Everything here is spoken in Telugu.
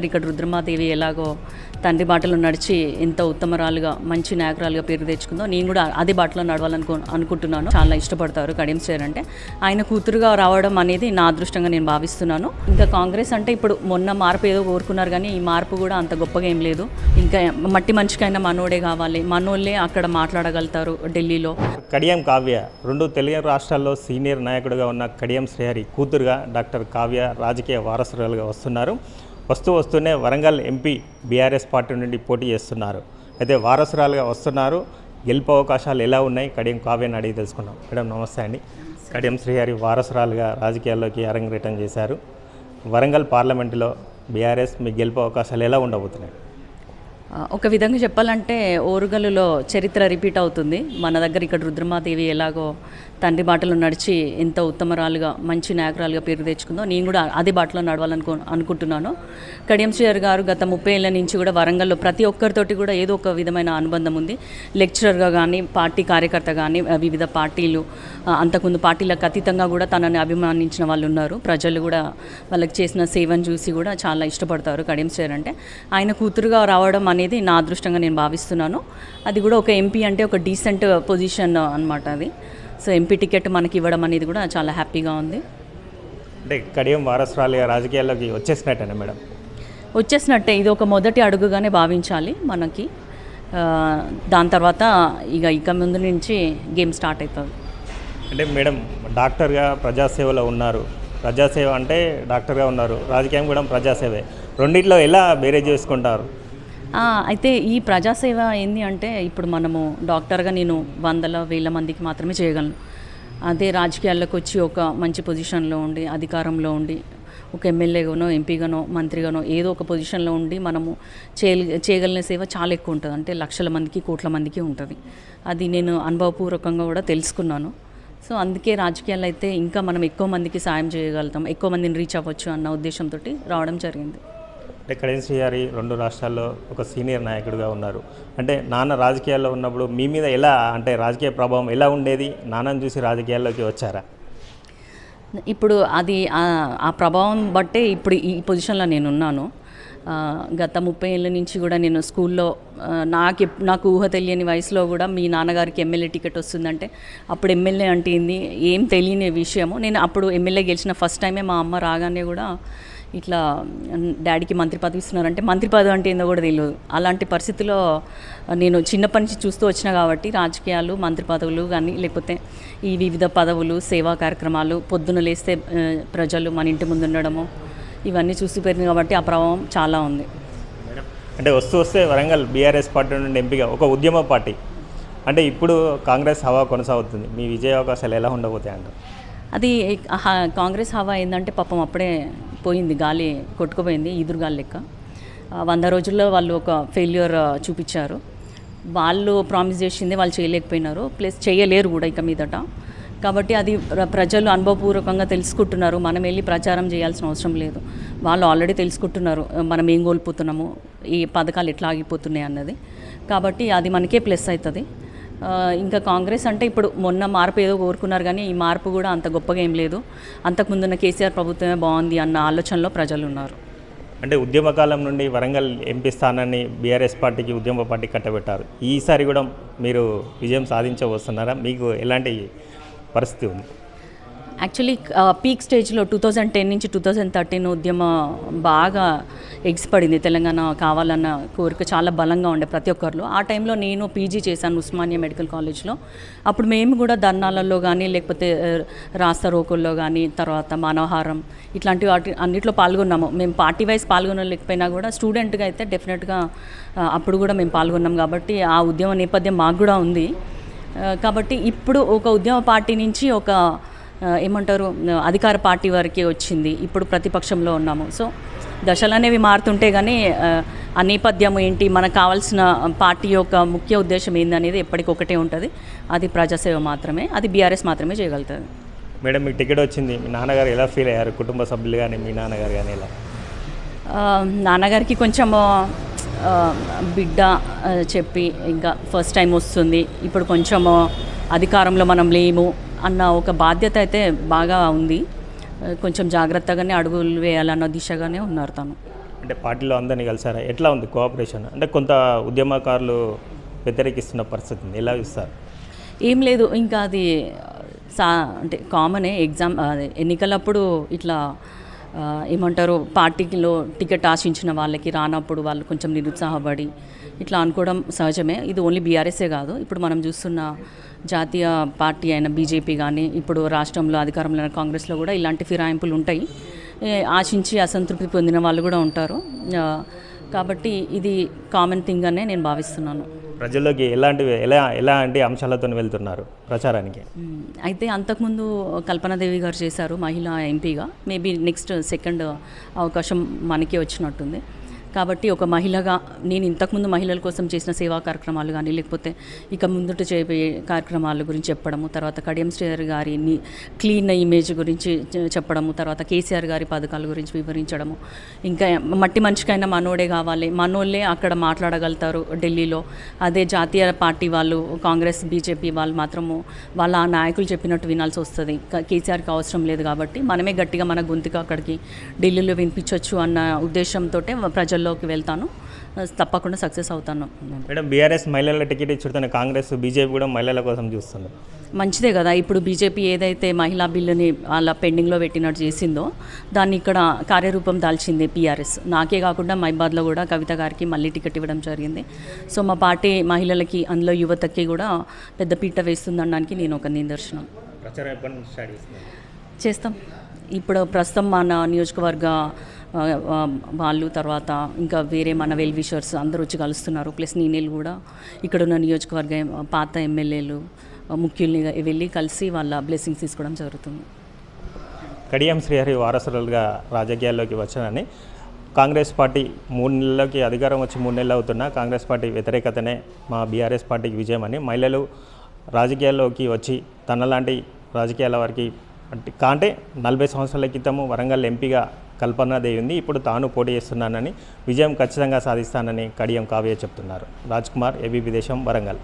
ఇక్కడ రుద్రమాదేవి ఎలాగో తండ్రి బాటలో నడిచి ఎంత ఉత్తమరాలుగా మంచి నాయకురాలుగా పేరు తెచ్చుకుందో నేను కూడా అదే బాటలో నడవాలనుకో అనుకుంటున్నాను. చాలా ఇష్టపడతారు కడియం శ్రేయర్ అంటే. ఆయన కూతురుగా రావడం అనేది నా అదృష్టంగా నేను భావిస్తున్నాను. ఇంకా కాంగ్రెస్ అంటే ఇప్పుడు మొన్న మార్పు ఏదో కోరుకున్నారు కానీ ఈ మార్పు కూడా అంత గొప్పగా ఏం లేదు. ఇంకా మట్టి మనిషికైనా మనోడే కావాలి. మనోళ్ళే అక్కడ మాట్లాడగలుగుతారు ఢిల్లీలో. కడియం కావ్య రెండు తెలుగు రాష్ట్రాల్లో సీనియర్ నాయకుడిగా ఉన్న కడియం శ్రీహరి కూతురుగా డాక్టర్ కావ్య రాజకీయ వారసురాలుగా వస్తున్నారు. వస్తూ వస్తూనే వరంగల్ ఎంపీ బీఆర్ఎస్ పార్టీ నుండి పోటీ చేస్తున్నారు. అయితే వారసురాలుగా వస్తున్నారు. గెలుపు అవకాశాలు ఎలా ఉన్నాయి? కడియం కావ్యని అడిగి తెలుసుకున్నాం మేడం నమస్తే అండి. కడియం శ్రీహరి వారసురాలుగా రాజకీయాల్లోకి అరంగేటం చేశారు. వరంగల్ పార్లమెంటులో బీఆర్ఎస్ మీ గెలుపు అవకాశాలు ఎలా ఉండబోతున్నాయి? ఒక విధంగా చెప్పాలంటే ఓరుగలులో చరిత్ర రిపీట్ అవుతుంది. మన దగ్గర ఇక్కడ రుద్రమాదేవి ఎలాగో తండ్రి బాటలో నడిచి ఎంత ఉత్తమరాలుగా మంచి నాయకురాలుగా పేరు తెచ్చుకుందో నేను కూడా అదే బాటలో నడవాలనుకో అనుకుంటున్నాను. కడియం గారు గత ముప్పై ఏళ్ళ నుంచి కూడా వరంగల్లో ప్రతి ఒక్కరితోటి కూడా ఏదో ఒక విధమైన అనుబంధం ఉంది. లెక్చరర్గా కానీ పార్టీ కార్యకర్త కానీ వివిధ పార్టీలు అంతకుముందు పార్టీలకు అతీతంగా కూడా తనని అభిమానించిన వాళ్ళు ఉన్నారు. ప్రజలు కూడా వాళ్ళకి చేసిన సేవను చూసి కూడా చాలా ఇష్టపడతారు కడియం శ్రేయర్ అంటే. ఆయన కూతురుగా రావడం అనేది నా అదృష్టంగా నేను భావిస్తున్నాను. అది కూడా ఒక ఎంపీ అంటే ఒక డీసెంట్ పొజిషన్ అనమాట అది. సో ఎంపీ టికెట్ మనకి ఇవ్వడం అనేది కూడా చాలా హ్యాపీగా ఉంది. అంటే కడియం వారసురాలుగా రాజకీయాల్లోకి వచ్చేసినట్టేనా మేడం? వచ్చేసినట్టే. ఇది ఒక మొదటి అడుగుగానే భావించాలి మనకి. దాని తర్వాత ఇక ఇక ముందు నుంచి గేమ్ స్టార్ట్ అవుతుంది. అంటే మేడం డాక్టర్గా ప్రజాసేవలో ఉన్నారు. ప్రజాసేవ అంటే డాక్టర్గా ఉన్నారు. రాజకీయం కూడా ప్రజాసేవే. రెండిట్లో ఎలా బేరేజ్ చేసుకుంటారు? అయితే ఈ ప్రజాసేవ ఏంది అంటే ఇప్పుడు మనము డాక్టర్గా నేను వందల వేల మందికి మాత్రమే చేయగలను. అదే రాజకీయాల్లోకి వచ్చి ఒక మంచి పొజిషన్లో ఉండి అధికారంలో ఉండి ఒక ఎమ్మెల్యేగానో ఎంపీగానో మంత్రిగానో ఏదో ఒక పొజిషన్లో ఉండి మనము చేయ చేయగలిగిన సేవ చాలా ఎక్కువ ఉంటుంది. అంటే లక్షల మందికి కోట్ల మందికి ఉంటుంది. అది నేను అనుభవపూర్వకంగా కూడా తెలుసుకున్నాను. సో అందుకే రాజకీయాల్లో అయితే ఇంకా మనం ఎక్కువ మందికి సాయం చేయగలుగుతాం ఎక్కువ మందిని రీచ్ అవ్వచ్చు అన్న ఉద్దేశంతో రావడం జరిగింది. అంటే కడియం గారి రెండు రాష్ట్రాల్లో ఒక సీనియర్ నాయకుడిగా ఉన్నారు. అంటే నాన్న రాజకీయాల్లో ఉన్నప్పుడు మీ మీద ఎలా అంటే రాజకీయ ప్రభావం ఎలా ఉండేది? నాన్నని చూసి రాజకీయాల్లోకి వచ్చారా? ఇప్పుడు అది ఆ- ప్రభావం బట్టే ఇప్పుడు ఈ పొజిషన్లో నేను ఉన్నాను గత ముప్పై ఏళ్ళ నుంచి కూడా నేను స్కూల్లో నాకు నాకు ఊహ తెలియని వయసులో కూడా మీ నాన్నగారికి ఎమ్మెల్యే టికెట్ వస్తుందంటే అప్పుడు ఎమ్మెల్యే అంటే ఏంది? ఏం తెలియని విషయము. నేను అప్పుడు ఎమ్మెల్యే గెలిచిన ఫస్ట్ టైమే మా అమ్మ రాగానే కూడా ఇట్లా డాడీకి మంత్రి పదవి ఇస్తున్నారంటే మంత్రి పదవి అంటే ఏందో కూడా తెలియదు అలాంటి పరిస్థితిలో నేను చిన్నప్పటి నుంచి చూస్తూ వచ్చిన కాబట్టి రాజకీయాలు మంత్రి పదవులు కానీ లేకపోతే ఈ వివిధ పదవులు సేవా కార్యక్రమాలు పొద్దున లేస్తే ప్రజలు మన ఇంటి ముందు ఉండడము ఇవన్నీ చూసి పెరిగింది కాబట్టి ఆ ప్రభావం చాలా ఉంది. అంటే వస్తూ వస్తే వరంగల్ బీఆర్ఎస్ పార్టీ నుండి ఎంపీగా ఒక ఉద్యమ పార్టీ. అంటే ఇప్పుడు కాంగ్రెస్ హవా కొనసాగుతుంది. మీ విజయ అవకాశాలు ఎలా ఉండబోతాయి అంటారు? అది కాంగ్రెస్ హవా ఏంటంటే పాపం అప్పుడే పోయింది గాలి కొట్టుకుపోయింది ఈదురు గాలి లెక్క. వంద రోజుల్లో వాళ్ళు ఒక ఫెయిల్యూర్ చూపించారు. వాళ్ళు ప్రామిస్ చేసింది వాళ్ళు చేయలేకపోయినారు ప్లస్ చేయలేరు కూడా ఇక మీదట. కాబట్టి అది ప్రజలు అనుభవపూర్వకంగా తెలుసుకుంటున్నారు మనం వెళ్ళి ప్రచారం చేయాల్సిన అవసరం లేదు. వాళ్ళు ఆల్రెడీ తెలుసుకుంటున్నారు మనం ఏం కోల్పోతున్నాము ఈ పథకాలు ఎట్లా ఆగిపోతున్నాయి అన్నది. కాబట్టి అది మనకే ప్లస్ అవుతుంది. ఇంకా కాంగ్రెస్ అంటే ఇప్పుడు మొన్న మార్పు ఏదో కోరుకున్నారు కానీ ఈ మార్పు కూడా అంత గొప్పగా ఏం లేదు. అంతకుముందున్న కేసీఆర్ ప్రభుత్వమే బాగుంది అన్న ఆలోచనలో ప్రజలు ఉన్నారు అంటే ఉద్యమకాలం నుండి వరంగల్ ఎంపీ స్థానాన్ని బీఆర్ఎస్ పార్టీకి ఉద్యమ పార్టీ కట్టబెట్టారు. ఈసారి కూడా మీరు విజయం సాధించవస్తున్నారా మీకు ఎలాంటి పరిస్థితి ఉంది? యాక్చువల్లీ పీక్ స్టేజ్లో టూ థౌజండ్ టెన్ నుంచి టూ థౌజండ్ థర్టీన్ ఉద్యమ బాగా ఎగిసిపడింది. తెలంగాణ కావాలన్న కోరిక చాలా బలంగా ఉండే ప్రతి ఒక్కరిలో. ఆ టైంలో నేను పీజీ చేశాను ఉస్మానియా మెడికల్ కాలేజ్లో. అప్పుడు మేము కూడా ధర్నాలలో కానీ లేకపోతే ఆ, రాస్తా రోకుల్లో కానీ తర్వాత మానవహారం ఇట్లాంటి వాటి అన్నిట్లో పాల్గొన్నాము. మేము పార్టీ వైజ్ పాల్గొనలేకపోయినా కూడా స్టూడెంట్గా అయితే డెఫినెట్గా అప్పుడు కూడా మేము పాల్గొన్నాం కాబట్టి ఆ ఉద్యమ నేపథ్యం మాకు కూడా ఉంది. కాబట్టి ఇప్పుడు ఒక ఉద్యమ పార్టీ నుంచి ఒక ఏమంటారు అధికార పార్టీ వరకే వచ్చింది. ఇప్పుడు ప్రతిపక్షంలో ఉన్నాము. సో దశలు అనేవి మారుతుంటే కానీ ఆ, నేపథ్యం ఏంటి మనకు కావాల్సిన పార్టీ యొక్క ముఖ్య ఉద్దేశం ఏందనేది ఎప్పటికొకటే ఉంటుంది. అది ప్రజాసేవ మాత్రమే అది బీఆర్ఎస్ మాత్రమే చేయగలుగుతుంది. మేడం మీకు టికెట్ వచ్చింది. మీ నాన్నగారు ఎలా ఫీల్ అయ్యారు? కుటుంబ సభ్యులు కానీ మీ నాన్నగారు కానీ ఎలా? నాన్నగారికి కొంచెం బిడ్డ చెప్పి ఇంకా ఫస్ట్ టైం వస్తుంది. ఇప్పుడు కొంచెం అధికారంలో మనం లేము. అన్న ఒక బాధ్యత అయితే బాగా ఉంది. కొంచెం జాగ్రత్తగానే అడుగులు వేయాలన్న దిశగానే ఉన్నారు తను. అంటే పార్టీలో అందరినీ కలిసారా? ఎట్లా ఉంది కోఆపరేషన్? అంటే కొంత ఉద్యమకారులు వ్యతిరేకిస్తున్న పరిస్థితి ఉంది. ఎలా ఇస్తారు ఏం లేదు ఇంకా అది సా అంటే కామనే ఎగ్జామ్ ఎన్నికలప్పుడు ఇట్లా ఏమంటారు పార్టీలో టికెట్ ఆశించిన వాళ్ళకి రానప్పుడు వాళ్ళు కొంచెం నిరుత్సాహపడి ఇట్లా అనుకోవడం సహజమే. ఇది ఓన్లీ బీఆర్ఎస్ఏ కాదు. ఇప్పుడు మనం చూస్తున్న జాతీయ పార్టీ అయిన బీజేపీ కానీ ఇప్పుడు రాష్ట్రంలో అధికారంలో కాంగ్రెస్లో కూడా ఇలాంటి ఫిరాయింపులు ఉంటాయి. ఆశించి అసంతృప్తి పొందిన వాళ్ళు కూడా ఉంటారు. కాబట్టి ఇది కామన్ థింగ్ అనే నేను భావిస్తున్నాను. ప్రజల్లోకి ఎలాంటివి ఎలా ఎలాంటి అంశాలతో వెళ్తున్నారు ప్రచారానికి. అయితే అంతకుముందు కల్పనాదేవి గారు చేశారు మహిళా ఎంపీగా. మేబీ నెక్స్ట్ సెకండ్ అవకాశం మనకే వచ్చినట్టుంది. కాబట్టి ఒక మహిళగా నేను ఇంతకుముందు మహిళల కోసం చేసిన సేవా కార్యక్రమాలు కానీ లేకపోతే ఇక ముందుట చేయబోయే కార్యక్రమాల గురించి చెప్పడము తర్వాత కడియం శ్రీధర్ గారి క్లీన్ ఇమేజ్ గురించి చెప్పడము తర్వాత కేసీఆర్ గారి పథకాల గురించి వివరించడము. ఇంకా మట్టి మనిషికైనా మనోడే కావాలి. మనోళ్ళే అక్కడ మాట్లాడగలుగుతారు ఢిల్లీలో. అదే జాతీయ పార్టీ వాళ్ళు కాంగ్రెస్ బీజేపీ వాళ్ళు మాత్రము వాళ్ళ ఆ నాయకులు చెప్పినట్టు వినాల్సి వస్తుంది. కేసీఆర్కి అవసరం లేదు కాబట్టి మనమే గట్టిగా మన గొంతుకు అక్కడికి ఢిల్లీలో వినిపించవచ్చు అన్న ఉద్దేశంతో ప్రజల్లోకి వెళ్తాను. తప్పకుండా సక్సెస్ అవుతాను. మేడం బీఆర్ఎస్ మహిళల టికెట్ ఇచ్చుడుతున్న కాంగ్రెస్ బీజేపీ కూడా మహిళల కోసం చూస్తుంది. మంచిదే కదా. ఇప్పుడు బీజేపీ ఏదైతే మహిళా బిల్లుని అలా పెండింగ్లో పెట్టినట్టు చేసిందో దాన్ని ఇక్కడ కార్యరూపం దాల్చింది పీఆర్ఎస్ నాకే కాకుండా మైబాద్లో కూడా కవిత గారికి మళ్ళీ టికెట్ ఇవ్వడం జరిగింది. సో మా పార్టీ మహిళలకి అందులో యువతకి కూడా పెద్ద పీట వేస్తుందనడానికి నేను ఒక నిదర్శనం. చేస్తాం. ఇప్పుడు ప్రస్తుతం మన నియోజకవర్గ వాళ్ళు తర్వాత ఇంకా వేరే మన వెల్ విషర్స్ అందరూ వచ్చి కలుస్తున్నారు. ప్లస్ నేనేళ్ళు కూడా ఇక్కడున్న నియోజకవర్గ పాత ఎమ్మెల్యేలు ముఖ్యుల్ని వెళ్ళి కలిసి వాళ్ళ బ్లెస్సింగ్స్ తీసుకోవడం జరుగుతుంది. కడియం శ్రీహరి వారసులుగా రాజకీయాల్లోకి వచ్చానని కాంగ్రెస్ పార్టీ మూడు నెలలకి అధికారం వచ్చి మూడు నెలలు అవుతున్నా కాంగ్రెస్ పార్టీ వ్యతిరేకతనే మా బీఆర్ఎస్ పార్టీకి విజయం అని మహిళలు రాజకీయాల్లోకి వచ్చి తనలాంటి రాజకీయాల వారికి అంటే కాంటే నలభై సంవత్సరాల క్రితము వరంగల్ ఎంపీగా కల్పనాదేవి ఉంది. ఇప్పుడు తాను పోటీ చేస్తున్నానని విజయం ఖచ్చితంగా సాధిస్తానని కడియం కావ్య చెప్తున్నారు. రాజ్ కుమార్ ఏబీపీ దేశం వరంగల్.